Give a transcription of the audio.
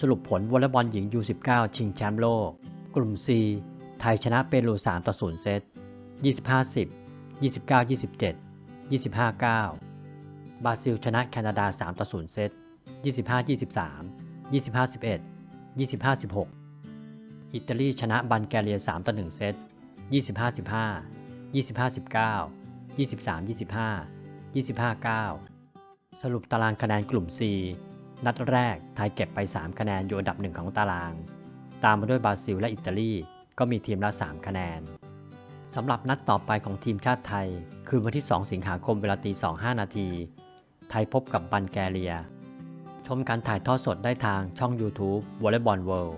สรุปผลวอลเลย์บอลหญิง U19 ชิงแชมป์โลก กลุ่ม C ไทยชนะเปรู3ต่อ0เซต25 10 29 27 25 9 บราซิลชนะแคนาดา3ต่อ0เซต25 23 25 11 25 16 อิตาลีชนะบัลแกเรีย3ต่อ1เซต25 15 25 19 23 25 25 9 สรุปตารางคะแนนกลุ่ม C นัดแรกไทยเก็บไป 3 คะแนนอยู่อันดับหนึ่งของตาราง ตามมาด้วยบราซิลและอิตาลีก็มีทีมละ 3 คะแนนสำหรับนัดต่อไปของทีมชาติไทย คือวันที่ 2 สิงหาคมเวลาตี25นาที ไทยพบกับบันแกเรีย ชมการถ่ายทอดสดได้ทางช่อง YouTube Volleyball World